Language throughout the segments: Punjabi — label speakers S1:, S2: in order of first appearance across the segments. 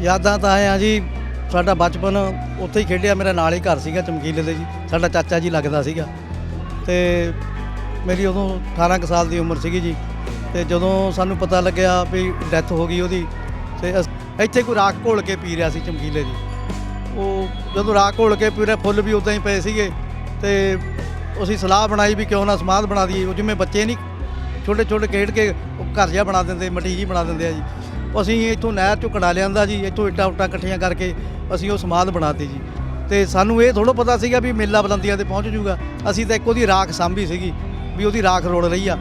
S1: ਯਾਦਾਂ ਤਾਂ ਆਏ ਆ ਜੀ, ਸਾਡਾ ਬਚਪਨ ਉੱਥੇ ਹੀ ਖੇਡਿਆ, ਮੇਰਾ ਨਾਲ ਹੀ ਘਰ ਸੀਗਾ ਚਮਕੀਲੇ ਦੇ ਜੀ, ਸਾਡਾ ਚਾਚਾ ਜੀ ਲੱਗਦਾ ਸੀਗਾ। ਤੇ ਮੇਰੀ ਉਦੋਂ 18 ਕੁ ਸਾਲ ਦੀ ਉਮਰ ਸੀਗੀ ਜੀ, ਤੇ ਜਦੋਂ ਸਾਨੂੰ ਪਤਾ ਲੱਗਿਆ ਵੀ ਡੈਥ ਹੋ ਗਈ ਉਹਦੀ, ਤੇ ਅਸ- ਇੱਥੇ ਕੋਈ ਰਾਖ ਘੋਲ ਕੇ ਪੀ ਰਿਹਾ ਸੀ ਚਮਕੀਲੇ ਦੀ ਉਹ ਜਦੋਂ ਰਾਖ ਘੋਲ ਕੇ ਪੀ ਰਿਹਾ, ਫੁੱਲ ਵੀ ਉਦਾਂ ਹੀ ਪਏ ਸੀਗੇ, ਤੇ ਅਸੀਂ ਸਲਾਹ ਬਣਾਈ ਵੀ ਕਿਉਂ ਨਾ ਸਮਾਧ ਬਣਾ ਦਈਏ, ਉਹ ਜਿਵੇਂ ਬੱਚੇ ਨਹੀਂ ਛੋਟੇ ਛੋਟੇ ਖੇਡ ਕੇ ਉਹ ਘਰ ਜਿਹਾ ਬਣਾ ਦਿੰਦੇ, ਮਟੀ ਜੀ ਬਣਾ ਦਿੰਦੇ ਆ ਜੀ। ਅਸੀਂ ਇੱਥੋਂ ਨਹਿਰ ਚੋਂ ਕੜਾ ਲਿਆਂਦਾ ਜੀ, ਇੱਥੋਂ ਇੱਟਾਂ ਉੱਟਾਂ ਇਕੱਠੀਆਂ ਕਰਕੇ ਅਸੀਂ ਉਹ ਸਮਾਧ ਬਣਾਤੀ ਜੀ। ਤੇ ਸਾਨੂੰ ਇਹ ਥੋੜ੍ਹਾ ਪਤਾ ਸੀਗਾ ਵੀ ਮੇਲਾ ਬੁਲੰਦੀਆਂ ਤੇ ਪਹੁੰਚ ਜੂਗਾ। ਅਸੀਂ ਤਾਂ ਇੱਕ ਉਹਦੀ ਰਾਖ ਸਾਂਭੀ ਸੀਗੀ, ਵੀ ਉਹਦੀ ਰਾਖ ਰੋੜ ਰਹੀ ਆ,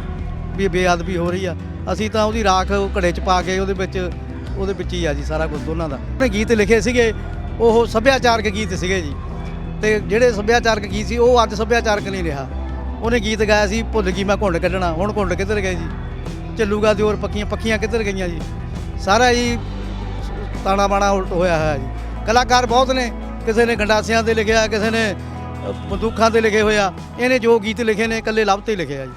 S1: ਵੀ ਬੇਅਦਬੀ ਹੋ ਰਹੀ ਆ। ਅਸੀਂ ਤਾਂ ਉਹਦੀ ਰਾਖ ਘੜੇ 'ਚ ਪਾ ਕੇ ਉਹਦੇ ਵਿੱਚ ਉਹਦੇ ਵਿੱਚ ਹੀ ਆ ਜੀ ਸਾਰਾ ਕੁਝ ਦੋਨਾਂ ਦਾ। ਉਹਨੇ ਗੀਤ ਲਿਖੇ ਸੀਗੇ, ਉਹ ਸੱਭਿਆਚਾਰਕ ਗੀਤ ਸੀਗੇ ਜੀ। ਤੇ ਜਿਹੜੇ ਸੱਭਿਆਚਾਰਕ ਗੀਤ ਸੀ, ਉਹ ਅੱਜ ਸੱਭਿਆਚਾਰਕ ਨਹੀਂ ਰਿਹਾ। ਉਹਨੇ ਗੀਤ ਗਾਇਆ ਸੀ, ਭੁੱਲ ਗਈ ਮੈਂ ਘੁੰਡ ਕੱਢਣਾ, ਹੁਣ ਘੁੰਡ ਕਿੱਧਰ ਗਏ ਜੀ? ਚੱਲੂਗਾ ਦਿਓਰ ਪੱਕੀਆਂ ਪੱਖੀਆਂ ਕਿੱਧਰ ਗਈਆਂ ਜੀ? ਸਾਰਾ ਹੀ ਤਾਣਾ ਬਾਣਾ ਉਲਟ ਹੋਇਆ ਹੋਇਆ ਜੀ ਕਲਾਕਾਰ ਬਹੁਤ ਨੇ ਕਿਸੇ ਨੇ ਗੰਡਾਸਿਆਂ ਤੇ ਲਿਖਿਆ ਕਿਸੇ ਨੇ ਅ, ਬੰਦੂਕਾਂ ਤੇ ਲਿਖੇ ਹੋਇਆ ਇਹਨੇ ਜੋ ਗੀਤ ਲਿਖੇ ਨੇ ਇਕੱਲੇ ਲਫ਼ਜ਼ ਤੇ ਲਿਖੇ ਆ ਜੀ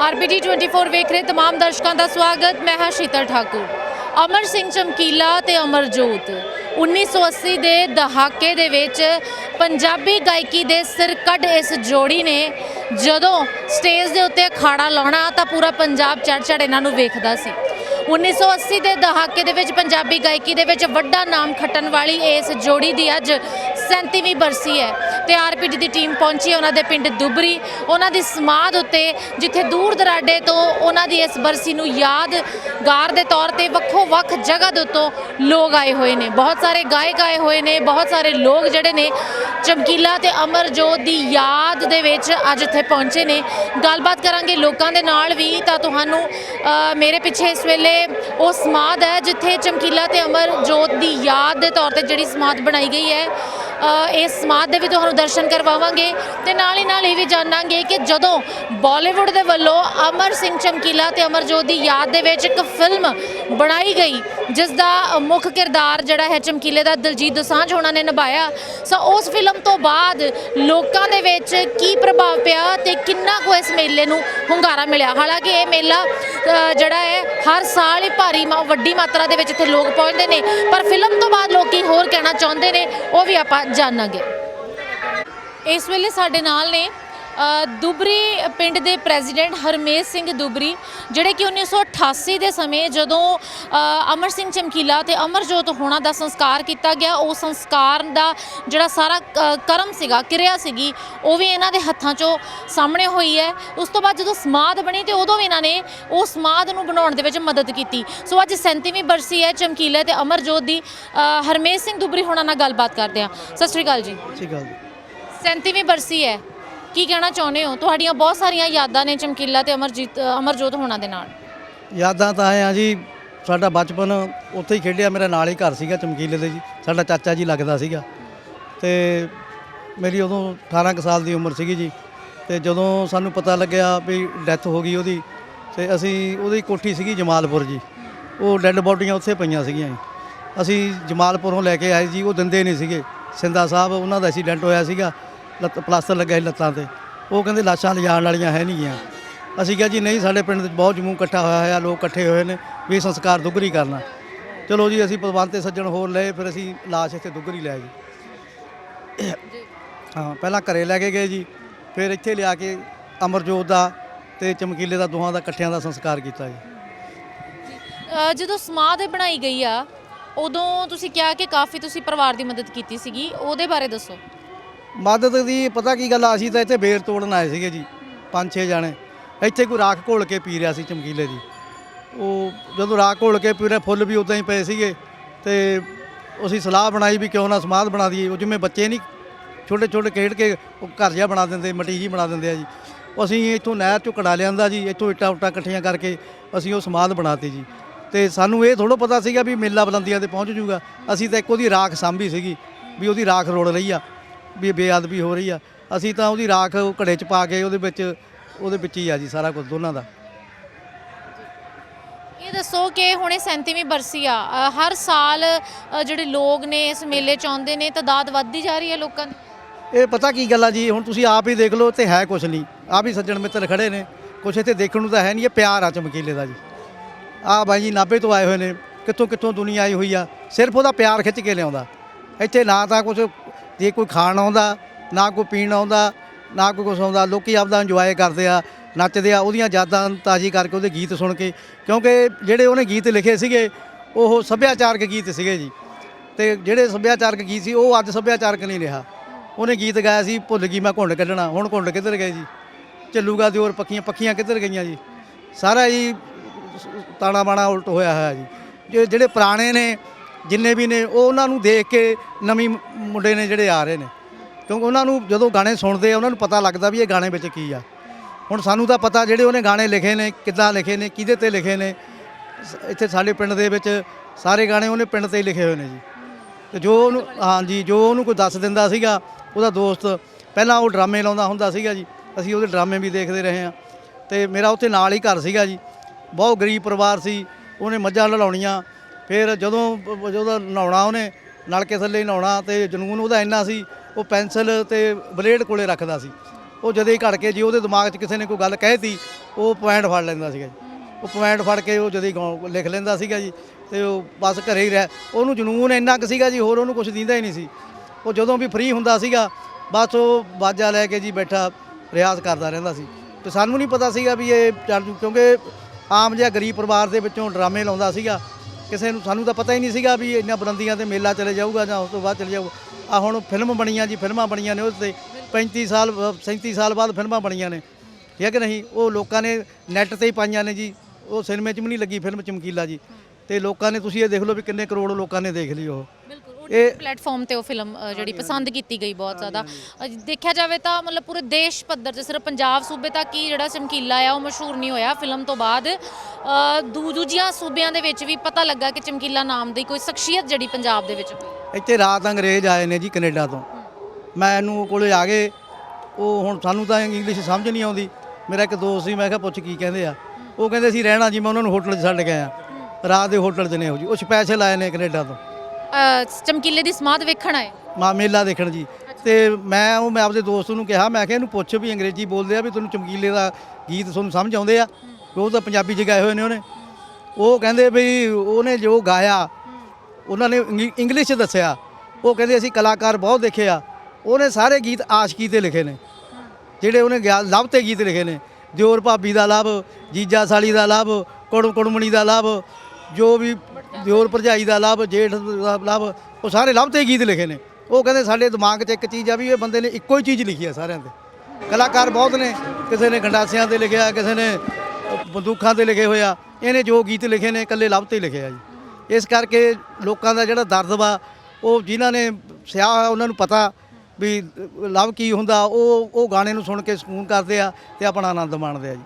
S2: ਆਰਬੀਟੀ 24 ਵੇਖ ਰਹੇ तमाम ਦਰਸ਼ਕਾਂ ਦਾ ਸਵਾਗਤ ਮੈਂ ਹਾਂ ਸ਼ੀਤਲ ਠਾਕੁਰ ਅਮਰ ਸਿੰਘ ਚਮਕੀਲਾ ਤੇ ਅਮਰਜੋਤ 1980 ਦੇ ਦਹਾਕੇ ਦੇ ਵਿੱਚ ਪੰਜਾਬੀ ਗਾਇਕੀ ਦੇ ਸਿਰ ਕੱਢ ਇਸ ਜੋੜੀ ਨੇ। ਜਦੋਂ ਸਟੇਜ ਦੇ ਉੱਤੇ ਅਖਾੜਾ ਲਾਉਣਾ ਤਾਂ ਪੂਰਾ ਪੰਜਾਬ ਚੜ ਚੜ ਇਹਨਾਂ ਨੂੰ ਵੇਖਦਾ ਸੀ। 1980 ਦੇ ਦਹਾਕੇ ਦੇ ਵਿੱਚ ਪੰਜਾਬੀ ਗਾਇਕੀ ਦੇ ਵਿੱਚ ਵੱਡਾ ਨਾਮ ਖੱਟਣ ਵਾਲੀ ਇਸ ਜੋੜੀ ਦੀ ਅੱਜ 37ਵੀਂ ਬਰਸੀ ਹੈ ਤੇ ਆਰਪੀਡੀ ਦੀ ਟੀਮ ਪਹੁੰਚੀ ਹੈ, ਉਹਨਾਂ ਦੇ ਪਿੰਡ ਦੁਬਰੀ। ਉਹਨਾਂ ਦੀ ਸਮਾਧ ਉੱਤੇ, ਜਿੱਥੇ ਦੂਰ ਦਰਾਡੇ ਤੋਂ ਉਹਨਾਂ ਦੀ ਇਸ ਬਰਸੀ ਨੂੰ ਯਾਦਗਾਰ ਦੇ ਤੌਰ ਤੇ ਵੱਖੋ ਵੱਖ ਜਗ੍ਹਾ ਦੇ ਉੱਤੋਂ ਲੋਕ ਆਏ ਹੋਏ ਨੇ। ਬਹੁਤ ਸਾਰੇ ਗਾਇਕ ਆਏ ਹੋਏ ਨੇ, ਬਹੁਤ ਸਾਰੇ ਲੋਕ ਜਿਹੜੇ ਨੇ ਚਮਕੀਲਾ ਤੇ ਅਮਰਜੋਤ ਦੀ ਯਾਦ ਦੇ ਵਿੱਚ ਅੱਜ ਇੱਥੇ ਪਹੁੰਚੇ ਨੇ। ਗੱਲਬਾਤ ਕਰਾਂਗੇ ਲੋਕਾਂ ਦੇ ਨਾਲ ਵੀ, ਤਾਂ ਤੁਹਾਨੂੰ ਮੇਰੇ ਪਿੱਛੇ ਇਸ ਵੇਲੇ ਉਹ ਸਮਾਧ ਹੈ, ਜਿੱਥੇ ਚਮਕੀਲਾ ਤੇ ਅਮਰਜੋਤ ਦੀ ਯਾਦ ਦੇ ਤੌਰ ਤੇ ਜਿਹੜੀ ਸਮਾਧ ਬਣਾਈ ਗਈ ਹੈ। ਇਸ ਸਮਾਧ ਦੇ ਵੀ ਤੁਹਾਨੂੰ ਦਰਸ਼ਨ ਕਰਵਾਵਾਂਗੇ ਤੇ ਨਾਲ ਹੀ ਨਾਲ ਇਹ ਵੀ ਜਾਣਾਂਗੇ ਕਿ ਜਦੋਂ ਬਾਲੀਵੁੱਡ ਦੇ ਵੱਲੋਂ ਅਮਰ ਸਿੰਘ ਚਮਕੀਲਾ ਤੇ ਅਮਰਜੋਤ ਦੀ ਯਾਦ ਦੇ ਵਿੱਚ ਇੱਕ ਫਿਲਮ ਬਣਾਈ ਗਈ ਜਿਸ ਦਾ ਮੁੱਖ ਕਿਰਦਾਰ ਜਿਹੜਾ ਹੈ ਚਮਕੀਲੇ ਦਾ ਦਲਜੀਤ ਦੋਸਾਂਝ ਹੋਣਾ ਨੇ ਨਿਭਾਇਆ। ਸੋ ਉਸ ਫਿਲਮ ਤੋਂ ਬਾਅਦ ਲੋਕਾਂ ਦੇ ਵਿੱਚ ਕੀ ਪ੍ਰਭਾਵ ਪਿਆ ਤੇ ਕਿੰਨਾ ਕੁ ਇਸ ਮੇਲੇ ਨੂੰ ਹੁੰਗਾਰਾ ਮਿਲਿਆ? ਹਾਲਾਂਕਿ ਇਹ ਮੇਲਾ ਜਿਹੜਾ ਹੈ, ਹਰ ਸਾਲ ਹੀ ਭਾਰੀ ਮਾ- ਵੱਡੀ ਮਾਤਰਾ ਦੇ ਵਿੱਚ ਇੱਥੇ ਲੋਕ ਪਹੁੰਚਦੇ ਨੇ। ਪਰ ਫਿਲਮ ਤੋਂ ਬਾਅਦ ਲੋਕੀ ਹੋਰ ਕਹਿਣਾ ਚਾਹੁੰਦੇ ਨੇ, ਉਹ ਵੀ ਆਪਾਂ ਜਾਣਾਂਗੇ। ਇਸ ਵੇਲੇ ਸਾਡੇ ਨਾਲ ਨੇ ਦੁਬਰੀ ਪਿੰਡ ਦੇ ਪ੍ਰੈਜ਼ੀਡੈਂਟ ਹਰਮੇਸ਼ ਸਿੰਘ ਦੁਬਰੀ ਜਿਹੜੇ ਕਿ 1988 ਦੇ ਸਮੇਂ ਜਦੋਂ ਅਮਰ ਸਿੰਘ ਚਮਕੀਲਾ ਤੇ ਅਮਰਜੋਤ ਹੋਣਾ ਦਾ ਸੰਸਕਾਰ ਕੀਤਾ ਗਿਆ ਉਹ ਸੰਸਕਾਰ ਦਾ ਜਿਹੜਾ ਸਾਰਾ ਕਰਮ ਸੀਗਾ ਕਿਰਿਆ ਸੀਗੀ ਉਹ ਵੀ ਇਹਨਾਂ ਦੇ ਹੱਥਾਂ 'ਚੋਂ ਸਾਹਮਣੇ ਹੋਈ ਹੈ। ਉਸ ਤੋਂ ਬਾਅਦ ਜਦੋਂ ਸਮਾਧ ਬਣੀ ਤੇ ਉਦੋਂ ਵੀ ਇਹਨਾਂ ਨੇ ਉਹ ਸਮਾਧ ਨੂੰ ਬਣਾਉਣ ਦੇ ਵਿੱਚ ਮਦਦ ਕੀਤੀ। ਸੋ ਅੱਜ 37ਵੀਂ ਬਰਸੀ ਹੈ ਚਮਕੀਲਾ ਤੇ ਅਮਰਜੋਤ ਦੀ ਹਰਮੇਸ਼ ਸਿੰਘ ਦੁਬਰੀ ਹੋਣਾ ਨਾਲ ਗੱਲਬਾਤ ਕਰਦੇ ਹਾਂ। ਸਤਿ ਸ਼੍ਰੀ ਅਕਾਲ ਜੀ।
S1: ਠੀਕ ਗੱਲ ਜੀ।
S2: 37ਵੀਂ ਬਰਸੀ ਹੈ। ਕੀ ਕਹਿਣਾ ਚਾਹੁੰਦੇ ਹੋ? ਤੁਹਾਡੀਆਂ ਬਹੁਤ ਸਾਰੀਆਂ ਯਾਦਾਂ ਨੇ ਚਮਕੀਲਾ ਤੇ ਅਮਰਜੀਤ ਅਮਰਜੋਤ ਹੋਣਾ ਦੇ ਨਾਲ।
S1: ਯਾਦਾਂ ਤਾਂ ਆਏ ਆ ਜੀ, ਸਾਡਾ ਬਚਪਨ ਉੱਥੇ ਹੀ ਖੇਡਿਆ, ਮੇਰਾ ਨਾਲ ਹੀ ਘਰ ਸੀਗਾ ਚਮਕੀਲੇ ਦੇ ਜੀ, ਸਾਡਾ ਚਾਚਾ ਜੀ ਲੱਗਦਾ ਸੀਗਾ। ਤੇ ਮੇਰੀ ਉਦੋਂ 18 ਕੁ ਸਾਲ ਦੀ ਉਮਰ ਸੀਗੀ ਜੀ, ਤੇ ਜਦੋਂ ਸਾਨੂੰ ਪਤਾ ਲੱਗਿਆ ਵੀ ਡੈਥ ਹੋ ਗਈ ਉਹਦੀ, ਤੇ ਅਸੀਂ, ਉਹਦੀ ਕੋਠੀ ਸੀਗੀ ਜਮਾਲਪੁਰ ਜੀ, ਉਹ ਡੈੱਡ ਬੋਡੀਆਂ ਉੱਥੇ ਪਈਆਂ ਸੀਗੀਆਂ ਜੀ। ਅਸੀਂ ਜਮਾਲਪੁਰੋਂ ਲੈ ਕੇ ਆਏ ਜੀ, ਉਹ ਦਿੰਦੇ ਨਹੀਂ ਸੀਗੇ। ਸਿੰਦਾ ਸਾਹਿਬ, ਉਹਨਾਂ ਦਾ ਐਕਸੀਡੈਂਟ ਹੋਇਆ ਸੀਗਾ ਲੱਤ ਪਲਾਸਟਰ ਲੱਗਿਆ ਸੀ ਲੱਤਾਂ ਤੇ। ਉਹ ਕਹਿੰਦੇ ਲਾਸ਼ਾਂ ਲਿਜਾਣ ਵਾਲੀਆਂ ਹੈ ਨਹੀਂ ਗੀਆਂ। ਅਸੀਂ ਕਿਹਾ ਜੀ ਨਹੀਂ ਸਾਡੇ ਪਿੰਡ ਵਿੱਚ ਬਹੁਤ ਜਮੂ ਇਕੱਠਾ ਹੋਇਆ ਹੋਇਆ ਲੋਕ ਇਕੱਠੇ ਹੋਏ ਨੇ ਵੀ ਸੰਸਕਾਰ ਦੁੱਗਰੀ ਕਰਨਾ। ਚਲੋ ਜੀ ਅਸੀਂ ਪਦਵੰਤ ਤੇ ਸੱਜਣ ਹੋਰ ਲਏ ਫਿਰ ਅਸੀਂ ਲਾਸ਼ ਇੱਥੇ ਦੁੱਗਰੀ ਲੈ ਗਏ। ਹਾਂ ਪਹਿਲਾਂ ਘਰੇ ਲੈ ਕੇ ਗਏ ਜੀ ਫਿਰ ਇੱਥੇ ਲਿਆ ਕੇ ਅਮਰਜੋਤ ਦਾ ਤੇ ਚਮਕੀਲੇ ਦਾ ਦੋਹਾਂ ਦਾ ਇਕੱਠਿਆਂ ਦਾ ਸੰਸਕਾਰ ਕੀਤਾ ਜੀ।
S2: ਅ, ਜਦੋਂ ਸਮਾਧ ਬਣਾਈ ਗਈ ਆ ਉਦੋਂ ਤੁਸੀਂ ਕਿਹਾ ਕਿ ਕਾਫੀ ਤੁਸੀਂ ਪਰਿਵਾਰ ਦੀ ਮਦਦ ਕੀਤੀ ਸੀਗੀ ਉਹਦੇ ਬਾਰੇ ਦੱਸੋ।
S1: ਮਦਦ ਦੀ ਪਤਾ ਕੀ ਗੱਲ ਆ, ਅਸੀਂ ਤਾਂ ਇੱਥੇ ਬੇਰ ਤੋੜਨ ਆਏ ਸੀਗੇ ਜੀ, ਪੰਜ ਛੇ ਜਾਣੇ। ਇੱਥੇ ਕੋਈ ਰਾਖ ਘੋਲ ਕੇ ਪੀ ਰਿਹਾ ਸੀ ਚਮਕੀਲੇ ਜੀ ਉਹ ਜਦੋਂ ਰਾਖ ਘੋਲ ਕੇ ਪੀ ਰਿਹਾ, ਫੁੱਲ ਵੀ ਉਦਾਂ ਹੀ ਪਏ ਸੀਗੇ ਤੇ ਅਸੀਂ ਸਲਾਹ ਬਣਾਈ ਵੀ ਕਿਉਂ ਨਾ ਸਮਾਧ ਬਣਾ ਦਈਏ। ਉਹ ਜਿਵੇਂ ਬੱਚੇ ਨਹੀਂ ਛੋਟੇ ਛੋਟੇ ਖੇਡ ਕੇ ਉਹ ਘਰ ਜਿਹਾ ਬਣਾ ਦਿੰਦੇ, ਮਟੀ ਜੀ ਬਣਾ ਦਿੰਦੇ ਆ ਜੀ। ਅਸੀਂ ਇੱਥੋਂ ਨਹਿਰ ਚੋਂ ਕਢਾ ਲਿਆਂਦਾ ਜੀ, ਇੱਥੋਂ ਇੱਟਾਂ ਉੱਟਾਂ ਇਕੱਠੀਆਂ ਕਰਕੇ ਅਸੀਂ ਉਹ ਸਮਾਧ ਬਣਾਤੀ ਜੀ। ਤੇ ਸਾਨੂੰ ਇਹ ਥੋੜ੍ਹਾ ਪਤਾ ਸੀਗਾ ਵੀ ਮੇਲਾ ਬੁਲੰਦੀਆਂ ਤੇ ਪਹੁੰਚ ਜੂਗਾ। ਅਸੀਂ ਤਾਂ ਇੱਕ ਉਹਦੀ ਰਾਖ ਸਾਂਭੀ ਸੀਗੀ, ਵੀ ਉਹਦੀ ਰਾਖ ਰੋੜ ਰਹੀ ਆ। ਵੀ ਬੇਅਦਬੀ ਹੋ ਰਹੀ ਆ। ਅਸੀਂ ਤਾਂ ਉਹਦੀ ਰਾਖ ਘੜੇ 'ਚ ਪਾ ਕੇ ਉਹਦੇ ਵਿੱਚ ਉਹਦੇ ਵਿੱਚ ਹੀ ਆ ਜੀ ਸਾਰਾ ਕੁਝ ਦੋਨਾਂ ਦਾ।
S2: ਇਹ ਦੱਸੋ ਕਿ ਹੁਣੇ 37ਵੀਂ ਬਰਸੀ ਆ। ਅ, ਹਰ ਸਾਲ ਅ, ਜਿਹੜੇ ਲੋਕ ਨੇ ਇਸ ਮੇਲੇ ਚ ਆਉਂਦੇ ਨੇ ਤਾਦਾਦ ਵੱਧਦੀ ਜਾ ਰਹੀ ਹੈ ਲੋਕਾਂ ਦੀ?
S1: ਇਹ ਪਤਾ ਕੀ ਗੱਲ ਆ ਜੀ ਹੁਣ ਤੁਸੀਂ ਆਪ ਹੀ ਦੇਖ ਲਓ ਤੇ ਹੈ ਕੁਛ ਨਹੀਂ। ਆ ਵੀ ਸੱਜਣ ਮਿੱਤਰ ਖੜੇ ਨੇ। ਕੁਛ ਇੱਥੇ ਦੇਖਣ ਨੂੰ ਤਾਂ ਹੈ ਨਹੀਂ ਇਹ ਪਿਆਰ ਆ ਚਮਕੀਲੇ ਦਾ ਜੀ। ਆ ਬਾਈ ਜੀ ਨਾਭੇ ਤੋਂ ਆਏ ਹੋਏ ਨੇ ਕਿੱਥੋਂ ਕਿੱਥੋਂ ਦੁਨੀਆ ਆਈ ਹੋਈ ਆ। ਸਿਰਫ ਉਹਦਾ ਪਿਆਰ ਖਿੱਚ ਕੇ ਲਿਆਉਂਦਾ। ਇੱਥੇ ਨਾ ਤਾਂ ਕੁਝ ਜੇ ਕੋਈ ਖਾਣ ਆਉਂਦਾ, ਨਾ ਕੋਈ ਪੀਣ ਆਉਂਦਾ, ਨਾ ਕੋਈ ਕੁਛ ਆਉਂਦਾ, ਲੋਕੀ ਆਪਦਾ ਇੰਜੋਏ ਕਰਦੇ ਆ, ਨੱਚਦੇ ਆ, ਉਹਦੀਆਂ ਯਾਦਾਂ ਤਾਜ਼ੀ ਕਰਕੇ ਉਹਦੇ ਗੀਤ ਸੁਣ ਕੇ, ਕਿਉਂਕਿ ਜਿਹੜੇ ਉਹਨੇ ਗੀਤ ਲਿਖੇ ਸੀਗੇ, ਉਹ ਸੱਭਿਆਚਾਰਕ ਗੀਤ ਸੀਗੇ ਜੀ। ਤੇ ਜਿਹੜੇ ਸੱਭਿਆਚਾਰਕ ਗੀਤ ਸੀ, ਉਹ ਅੱਜ ਸੱਭਿਆਚਾਰਕ ਨਹੀਂ ਰਿਹਾ। ਉਹਨੇ ਗੀਤ ਗਾਇਆ ਸੀ, ਭੁੱਲ ਗਈ ਮੈਂ ਘੁੰਡ ਕੱਢਣਾ, ਹੁਣ ਘੁੰਡ ਕਿੱਧਰ ਗਏ ਜੀ? ਚੱਲੂਗਾ ਦਿਓਰ ਪੱਖੀਆਂ ਪੱਖੀਆਂ ਕਿੱਧਰ ਗਈਆਂ ਜੀ? ਸਾਰਾ ਜੀ ਤਾਣਾ ਬਾਣਾ ਉਲਟ ਹੋਇਆ ਹੋਇਆ ਜੀ। ਜੇ ਜਿਹੜੇ ਪੁਰਾਣੇ ਨੇ ਜਿੰਨੇ ਵੀ ਨੇ, ਉਹ ਉਹਨਾਂ ਨੂੰ ਦੇਖ ਕੇ ਨਵੀਂ ਮੁੰਡੇ ਨੇ ਜਿਹੜੇ ਆ ਰਹੇ ਨੇ। ਕਿਉਂਕਿ ਉਹਨਾਂ ਨੂੰ ਜਦੋਂ ਗਾਣੇ ਸੁਣਦੇ ਆ, ਉਹਨਾਂ ਨੂੰ ਪਤਾ ਲੱਗਦਾ ਵੀ ਇਹ ਗਾਣੇ ਵਿੱਚ ਕੀ ਆ। ਹੁਣ ਸਾਨੂੰ ਤਾਂ ਪਤਾ ਜਿਹੜੇ ਉਹਨੇ ਗਾਣੇ ਲਿਖੇ ਨੇ, ਕਿੱਦਾਂ ਲਿਖੇ ਨੇ, ਕਿਹਦੇ ਤੇ ਲਿਖੇ ਨੇ। ਸ- ਇੱਥੇ ਸਾਡੇ ਪਿੰਡ ਦੇ ਵਿੱਚ ਸਾਰੇ ਗਾਣੇ ਉਹਨੇ ਪਿੰਡ ਤੇ ਹੀ ਲਿਖੇ ਹੋਏ ਨੇ ਜੀ। ਤੇ ਜੋ ਉਹਨੂੰ, ਹਾਂਜੀ, ਜੋ ਉਹਨੂੰ ਕੋਈ ਦੱਸ ਦਿੰਦਾ ਸੀਗਾ, ਉਹਦਾ ਦੋਸਤ, ਪਹਿਲਾਂ ਉਹ ਡਰਾਮੇ ਲਾਉਂਦਾ ਹੁੰਦਾ ਸੀਗਾ ਜੀ। ਅਸੀਂ ਉਹਦੇ ਡਰਾਮੇ ਵੀ ਦੇਖਦੇ ਰਹੇ ਹਾਂ। ਤੇ ਮੇਰਾ ਉੱਥੇ ਨਾਲ ਹੀ ਘਰ ਸੀਗਾ ਜੀ। ਬਹੁਤ ਗਰੀਬ ਪਰਿਵਾਰ ਸੀ, ਉਹਨੇ ਮੱਝਾਂ ਲੜਾਉਣੀਆਂ ਫਿਰ ਜਦੋਂ ਬ- ਨਹਾਉਣਾ ਉਹਨੇ, ਨਲਕੇ ਥੱਲੇ ਹੀ ਨਹਾਉਣਾ ਤੇ ਜਨੂਨ ਉਹਦਾ ਇੰਨਾ ਸੀ, ਉਹ ਪੈਨਸਲ ਤੇ ਬਲੇਡ ਕੋਲੇ ਰੱਖਦਾ ਸੀ। ਉਹ ਜਦੇ ਹੀ ਘੜ ਕੇ ਜੇ ਉਹਦੇ ਦਿਮਾਗ 'ਚ ਕਿਸੇ ਨੇ ਕੋਈ ਗੱਲ ਕਹਿਤੀ, ਉਹ ਪੁਆਇੰਟ ਫੜ ਲੈਂਦਾ ਸੀਗਾ ਜੀ। ਉਹ ਪੁਆਇੰਟ ਫੜ ਕੇ ਉਹ ਜਦੇ ਹੀ ਗਾਉਂ- ਲਿਖ ਲੈਂਦਾ ਸੀਗਾ ਜੀ ਤੇ ਉਹ ਬਸ ਘਰੇ ਹੀ ਰਹਿ, ਉਹਨੂੰ ਜਨੂਨ ਇੰਨਾ ਕੁ ਸੀਗਾ ਜੀ, ਹੋਰ ਉਹਨੂੰ ਕੁਝ ਦਿੰਦਾ ਹੀ ਨਹੀਂ ਸੀ। ਉਹ ਜਦੋਂ ਵੀ ਫ੍ਰੀ ਹੁੰਦਾ ਸੀਗਾ, ਬਸ ਉਹ ਬਾਜਾ ਲੈ ਕੇ ਜੀ ਬੈਠਾ, ਰਿਆਜ਼ ਕਰਦਾ ਰਹਿੰਦਾ ਸੀ। ਤੇ ਸਾਨੂੰ ਨਹੀਂ ਪਤਾ ਸੀਗਾ ਵੀ ਇਹ ਚੱਲ ਕਿਉਂਕਿ ਆਮ ਜਿਹਾ ਗਰੀਬ ਪਰਿਵਾਰ ਦੇ ਵਿੱਚੋਂ ਡਰਾਮੇ ਲਾਉਂਦਾ ਸੀਗਾ ਕਿਸੇ ਨੂੰ ਸਾਨੂੰ ਤਾਂ ਪਤਾ ਹੀ ਨਹੀਂ ਸੀਗਾ ਵੀ ਇੰਨਾ ਬੁਲੰਦੀਆਂ ਤੇ ਮੇਲਾ ਚਲੇ ਜਾਊਗਾ ਜਾਂ ਉਸ ਤੋਂ ਬਾਅਦ ਚਲੇ ਜਾਊਗਾ। ਆ ਹੁਣ ਫਿਲਮ ਬਣੀਆਂ ਜੀ ਫਿਲਮਾਂ ਬਣੀਆਂ ਨੇ ਉਸ ਤੇ। 35 ਸਾਲ ਅ, 37 ਸਾਲ ਬਾਅਦ ਫਿਲਮਾਂ ਬਣੀਆਂ ਨੇ। ਠੀਕ ਹੈ ਕਿ ਨਹੀਂ? ਉਹ ਲੋਕਾਂ ਨੇ ਨੈੱਟ ਤੇ ਹੀ ਪਾਈਆਂ ਨੇ ਜੀ। ਉਹ ਸਿਨੇਮੇ 'ਚ ਵੀ ਨਹੀਂ ਲੱਗੀ ਫਿਲਮ ਚਮਕੀਲਾ ਜੀ। ਤੇ ਲੋਕਾਂ ਨੇ ਤੁਸੀਂ ਇਹ ਦੇਖ ਲਓ ਵੀ ਕਿੰਨੇ ਕਰੋੜ ਲੋਕਾਂ ਨੇ ਦੇਖ ਲਈ ਉਹ। ਇਹ-
S2: ਪਲੇਟਫਾਰਮ ਤੇ ਉਹ ਫਿਲਮ ਅ, ਜਿਹੜੀ ਪਸੰਦ ਕੀਤੀ ਗਈ ਬਹੁਤ ਜ਼ਿਆਦਾ। ਅ, ਦੇਖਿਆ ਜਾਵੇ ਤਾਂ ਮਤਲਬ ਪੂਰੇ ਦੇਸ਼ ਪੱਧਰ ਤੇ ਸਿਰਫ ਪੰਜਾਬ ਸੂਬੇ ਤੱਕ ਹੀ ਜਿਹੜਾ ਚਮਕੀਲਾ ਆ ਉਹ ਮਸ਼ਹੂਰ ਨਹੀਂ ਹੋਇਆ ਫਿਲਮ ਤੋਂ ਬਾਅਦ। ਅ, ਦੂ ਦੂਜੀਆਂ ਸੂਬਿਆਂ ਦੇ ਵਿੱਚ ਵੀ ਪਤਾ ਲੱਗਾ ਕਿ ਚਮਕੀਲਾ ਨਾਮ ਦੀ ਕੋਈ ਸ਼ਖਸੀਅਤ ਜਿਹੜੀ ਪੰਜਾਬ ਦੇ ਵਿੱਚ ਹੋਈ।
S1: ਇੱਥੇ ਰਾਤ ਅੰਗਰੇਜ਼ ਆਏ ਨੇ ਜੀ ਕੈਨੇਡਾ ਤੋਂ। ਮੈਂ ਇਹਨੂੰ ਕੋਲੇ ਆ ਗਏ ਉਹ ਹੁਣ ਸਾਨੂੰ ਤਾਂ ਇੰਗਲਿਸ਼ ਸਮਝ ਨਹੀਂ ਆਉਂਦੀ। ਮੇਰਾ ਇੱਕ ਦੋਸਤ ਸੀ ਮੈਂ ਕਿਹਾ ਪੁੱਛ ਕੀ ਕਹਿੰਦੇ ਆ। ਉਹ ਕਹਿੰਦੇ ਸੀ ਰਹਿਣਾ ਜੀ ਮੈਂ ਉਹਨਾਂ ਨੂੰ ਹੋਟਲ 'ਚ ਛੱਡ ਕੇ ਆਇਆ। ਰਾਤ ਦੇ ਹੋਟਲ 'ਚ ਨੇ ਉਹ ਜੀ। ਉਹ ਸਪੈਸ਼ਲ ਆਏ ਨੇ ਕੈਨੇਡਾ ਤੋਂ।
S2: ਚਮਕੀਲੇ ਦੀ ਸਮਾਧ ਵੇਖਣ ਆਏ?
S1: ਮਾ ਮੇਲਾ ਦੇਖਣ ਜੀ। ਤੇ ਮੈਂ ਉਹ ਮੈਂ ਆਪਦੇ ਦੋਸਤ ਨੂੰ ਕਿਹਾ ਮੈਂ ਕਿਹਾ ਇਹਨੂੰ ਪੁੱਛ ਵੀ ਅੰਗਰੇਜ਼ੀ ਬੋਲਦੇ ਆ ਵੀ ਤੁਹਾਨੂੰ ਚਮਕੀਲੇ ਦਾ ਗੀਤ ਤੁਹਾਨੂੰ ਸਮਝ ਆਉਂਦੇ ਆ? ਉਹ ਤਾਂ ਪੰਜਾਬੀ 'ਚ ਗਾਏ ਹੋਏ ਨੇ ਉਹਨੇ। ਉਹ ਕਹਿੰਦੇ ਵੀ ਉਹਨੇ ਜੋ ਗਾਇਆ ਉਹਨਾਂ ਨੇ ਇੰਗ- ਇੰਗਲਿਸ਼ 'ਚ ਦੱਸਿਆ। ਉਹ ਕਹਿੰਦੇ ਅਸੀਂ ਕਲਾਕਾਰ ਬਹੁਤ ਦੇਖੇ ਆ। ਉਹਨੇ ਸਾਰੇ ਗੀਤ ਆਸ਼ਕੀ ਤੇ ਲਿਖੇ ਨੇ। ਜਿਹੜੇ ਉਹਨੇ ਲਵ ਤੇ ਗੀਤ ਲਿਖੇ ਨੇ। ਦਿਓਰ ਭਾਬੀ ਦਾ ਲਵ ਜੀਜਾ ਸਾਲੀ ਦਾ ਲਵ ਕੁੜ ਕੁੜਮਣੀ ਦਾ ਲਵ ਜੋ ਵੀ ਦਿਓਰ ਭਰਜਾਈ ਦਾ ਲਵ ਜੇਠ ਦਾ ਲਵ ਉਹ ਸਾਰੇ ਲਵ ਤੇ ਗੀਤ ਲਿਖੇ ਨੇ। ਉਹ ਕਹਿੰਦੇ ਸਾਡੇ ਦਿਮਾਗ 'ਚ ਇੱਕ ਚੀਜ਼ ਆ ਵੀ ਇਹ ਬੰਦੇ ਨੇ ਇੱਕੋ ਹੀ ਚੀਜ਼ ਲਿਖੀ ਆ ਸਾਰਿਆਂ ਤੇ। ਕਲਾਕਾਰ ਬਹੁਤ ਨੇ, ਕਿਸੇ ਨੇ ਗੰਡਾਸਿਆਂ ਤੇ ਲਿਖਿਆ, ਕਿਸੇ ਨੇ ਬੰਦੂਕਾਂ ਤੇ ਲਿਖੇ ਹੋਇਆ ਇਹਨੇ ਜੋ ਗੀਤ ਲਿਖੇ ਨੇ, ਇਕੱਲੇ ਲਵ ਤੇ ਹੀ ਲਿਖੇ ਆ ਜੀ। ਇਸ ਕਰਕੇ ਲੋਕਾਂ ਦਾ ਜਿਹੜਾ ਦਰਦ ਵਾ, ਉਹ ਜਿਨ੍ਹਾਂ ਨੇ ਸਿਆ ਉਹਨਾਂ ਨੂੰ ਪਤਾ ਵੀ ਲਵ ਕੀ ਹੁੰਦਾ, ਉਹ ਉਹ ਗਾਣੇ ਨੂੰ ਸੁਣ ਕੇ ਸਕੂਨ ਕਰਦੇ ਆ ਤੇ ਆਪਣਾ ਆਨੰਦ ਮਾਣਦੇ ਆ ਜੀ।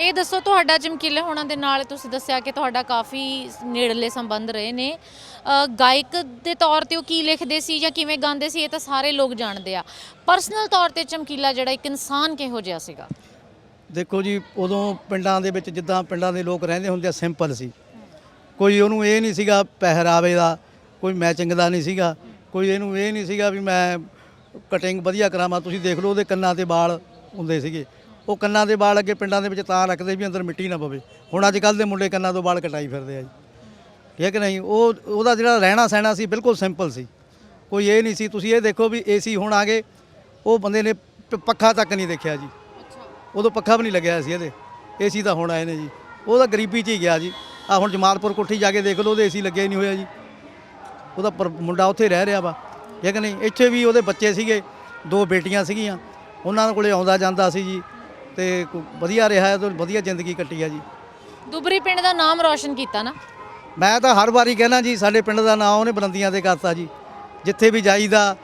S2: ਇਹ ਦੱਸੋ ਤੁਹਾਡਾ ਚਮਕੀਲੇ ਹੋਣਾ ਦੇ ਨਾਲ ਤੁਸੀਂ ਦੱਸਿਆ ਕਿ ਤੁਹਾਡਾ ਕਾਫੀ ਨੇੜਲੇ ਸੰਬੰਧ ਰਹੇ ਨੇ। ਅ, ਗਾਇਕ ਦੇ ਤੌਰ ਤੇ ਉਹ ਕੀ ਲਿਖਦੇ ਸੀ ਜਾਂ ਕਿਵੇਂ ਗਾਉਂਦੇ ਸੀ ਇਹ ਤਾਂ ਸਾਰੇ ਲੋਕ ਜਾਣਦੇ ਆ। ਪਰਸਨਲ ਤੌਰ ਤੇ ਚਮਕੀਲਾ ਜਿਹੜਾ ਇੱਕ ਇਨਸਾਨ ਕਿਹੋ ਜਿਹਾ ਸੀਗਾ?
S1: ਦੇਖੋ ਜੀ ਉਦੋਂ ਪਿੰਡਾਂ ਦੇ ਵਿੱਚ ਜਿੱਦਾਂ ਪਿੰਡਾਂ ਦੇ ਲੋਕ ਰਹਿੰਦੇ ਹੁੰਦੇ ਆ ਸਿੰਪਲ ਸੀ। ਕੋਈ ਉਹਨੂੰ ਇਹ ਨਹੀਂ ਸੀਗਾ ਪਹਿਰਾਵੇ ਦਾ ਕੋਈ ਮੈਚਿੰਗ ਦਾ ਨਹੀਂ ਸੀਗਾ ਕੋਈ ਇਹਨੂੰ ਇਹ ਨਹੀਂ ਸੀਗਾ ਵੀ ਮੈਂ ਕਟਿੰਗ ਵਧੀਆ ਕਰਾਵਾਂ। ਤੁਸੀਂ ਦੇਖ ਲਓ ਉਹਦੇ ਕੰਨਾਂ ਤੇ ਵਾਲ ਹੁੰਦੇ ਸੀਗੇ। ਉਹ ਕੰਨਾਂ ਦੇ ਵਾਲ ਅੱਗੇ ਪਿੰਡਾਂ ਦੇ ਵਿੱਚ ਤਾਂ ਰੱਖਦੇ ਵੀ ਅੰਦਰ ਮਿੱਟੀ ਨਾ ਪਵੇ। ਹੁਣ ਅੱਜ ਕੱਲ ਦੇ ਮੁੰਡੇ ਕੰਨਾਂ ਤੋਂ ਵਾਲ ਕਟਾਈ ਫਿਰਦੇ ਆ ਜੀ। ਠੀਕ ਨਹੀਂ? ਉਹ ਉਹਦਾ ਜਿਹੜਾ ਰਹਿਣਾ ਸਹਿਣਾ ਸੀ ਬਿਲਕੁਲ ਸਿੰਪਲ ਸੀ। ਕੋਈ ਇਹ ਨਹੀਂ ਸੀ ਤੁਸੀਂ ਇਹ ਦੇਖੋ ਵੀ ਏਸੀ ਹੁਣ ਆ ਗਏ ਉਹ ਬੰਦੇ ਨੇ ਪੱਖਾ ਤੱਕ ਨਹੀਂ ਦੇਖਿਆ ਜੀ। ਉਦੋਂ ਪੱਖਾ ਵੀ ਨਹੀਂ ਲੱਗਿਆ ਸੀ ਇਹਦੇ। ਏਸੀ ਤਾਂ ਹੁਣ ਆਏ ਨੇ ਜੀ। ਉਹ ਤਾਂ ਗਰੀਬੀ 'ਚ ਹੀ ਗਿਆ ਜੀ। ਆ ਹੁਣ ਜਮਾਲਪੁਰ ਕੋਠੀ ਜਾ ਕੇ ਦੇਖ ਲਓ ਉਹਦੇ ਏਸੀ ਲੱਗਿਆ ਹੀ ਨਹੀਂ ਹੋਇਆ ਜੀ। ਉਹਦਾ ਮੁੰਡਾ ਉੱਥੇ ਰਹਿ ਰਿਹਾ ਵਾ। ਠੀਕ ਨਹੀਂ? ਇੱਥੇ ਵੀ ਉਹਦੇ ਬੱਚੇ ਸੀਗੇ ਦੋ ਬੇਟੀਆਂ ਸੀਗੀਆਂ। ਉਹਨਾਂ ਕੋਲੇ ਆਉਂਦਾ ਜਾਂਦਾ ਸੀ ਜੀ। ਤੇ ਕੋ- ਵਧੀਆ ਰਿਹਾ ਤੇ ਵਧੀਆ ਜ਼ਿੰਦਗੀ ਕੱਟੀ ਆ ਜੀ।
S2: ਦੁਬਰੀ ਪਿੰਡ ਦਾ ਨਾਮ ਰੌਸ਼ਨ ਕੀਤਾ ਨਾ?
S1: ਮੈਂ ਤਾਂ ਹਰ ਵਾਰੀ ਕਹਿਣਾ ਜੀ ਸਾਡੇ ਪਿੰਡ ਦਾ ਨਾਂ ਉਹਨੇ ਬੁਲੰਦੀਆਂ ਤੇ ਕਰਤਾ ਜੀ। ਜਿੱਥੇ ਵੀ ਜਾਈਦਾ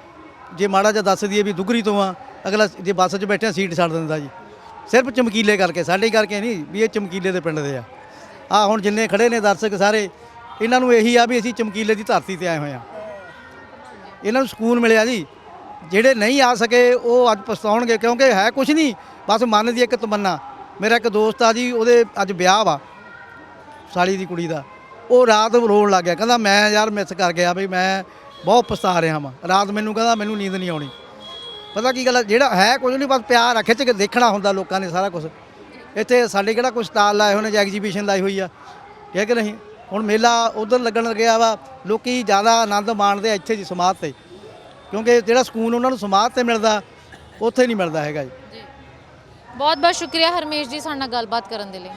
S1: ਜੇ ਮਾੜਾ ਜਿਹਾ ਦੱਸ ਦਈਏ ਵੀ ਦੁਗਰੀ ਤੋਂ ਆ ਅਗਲਾ ਜੇ ਬੱਸ 'ਚ ਬੈਠਿਆ ਸੀਟ ਛੱਡ ਦਿੰਦਾ ਜੀ। ਸਿਰਫ ਚਮਕੀਲੇ ਕਰਕੇ ਸਾਡੇ ਕਰਕੇ ਨਹੀਂ ਵੀ ਇਹ ਚਮਕੀਲੇ ਦੇ ਪਿੰਡ ਦੇ ਆ। ਆ ਹੁਣ ਜਿੰਨੇ ਖੜੇ ਨੇ ਦਰਸ਼ਕ ਸਾਰੇ ਇਹਨਾਂ ਨੂੰ ਇਹੀ ਆ ਵੀ ਅਸੀਂ ਚਮਕੀਲੇ ਦੀ ਧਰਤੀ ਤੇ ਆਏ ਹੋਏ ਆ। ਇਹਨਾਂ ਨੂੰ ਸਕੂਨ ਮਿਲਿਆ ਜੀ। ਜਿਹੜੇ ਨਹੀਂ ਆ ਸਕੇ ਉਹ ਅੱਜ ਪਛਤਾਉਣਗੇ ਕਿਉਂਕਿ ਹੈ ਕੁਝ ਨਹੀਂ। ਬਸ ਮਨ ਦੀ ਇੱਕ ਤਮੰਨਾ। ਮੇਰਾ ਇੱਕ ਦੋਸਤ ਆ ਜੀ, ਉਹਦੇ ਅੱਜ ਵਿਆਹ ਵਾ, ਸਾਲੀ ਦੀ ਕੁੜੀ ਦਾ। ਉਹ ਰਾਤ ਰੋਣ ਲੱਗ ਗਿਆ, ਕਹਿੰਦਾ ਮੈਂ ਯਾਰ ਮਿਸ ਕਰ ਗਿਆ ਬਈ, ਮੈਂ ਬਹੁਤ ਪਛਤਾ ਰਿਹਾ ਹਾਂ ਰਾਤ ਮੈਨੂੰ ਕਹਿੰਦਾ ਮੈਨੂੰ ਨੀਂਦ ਨਹੀਂ ਆਉਣੀ। ਪਤਾ ਕੀ ਗੱਲ ਜਿਹੜਾ ਹੈ ਕੁਝ ਨਹੀਂ, ਬਸ ਪਿਆਰ ਆ, ਖਿੱਚ ਕੇ ਦੇਖਣਾ ਹੁੰਦਾ ਲੋਕਾਂ ਨੇ ਸਾਰਾ ਕੁਝ। ਇੱਥੇ ਸਾਡੇ ਕਿਹੜਾ ਕੋਈ ਸਟਾਲ ਲਾਏ ਹੋਏ ਨੇ ਜਾਂ ਐਗਜੀਬਿਸ਼ਨ ਲਾਈ ਹੋਈ ਆ? ਠੀਕ ਹੈ ਕਿ ਨਹੀਂ? ਹੁਣ ਮੇਲਾ ਉਧਰ ਲੱਗਣ ਲੱਗਿਆ ਵਾ, ਲੋਕੀ ਜ਼ਿਆਦਾ ਆਨੰਦ ਮਾਣਦੇ ਆ ਇੱਥੇ ਜੀ ਸਮਾਧ ਤੇ। ਕਿਉਂਕਿ ਜਿਹੜਾ ਸਕੂਨ ਉਹਨਾਂ ਨੂੰ ਸਮਾਧ ਤੇ ਮਿਲਦਾ, ਉੱਥੇ ਨਹੀਂ ਮਿਲਦਾ ਹੈਗਾ
S2: ਜੀ। ਬਹੁਤ ਬਹੁਤ ਸ਼ੁਕਰੀਆ ਹਰਮੇਸ਼ ਜੀ ਸਾਡੇ ਨਾਲ ਗੱਲਬਾਤ ਕਰਨ ਦੇ ਲਈ।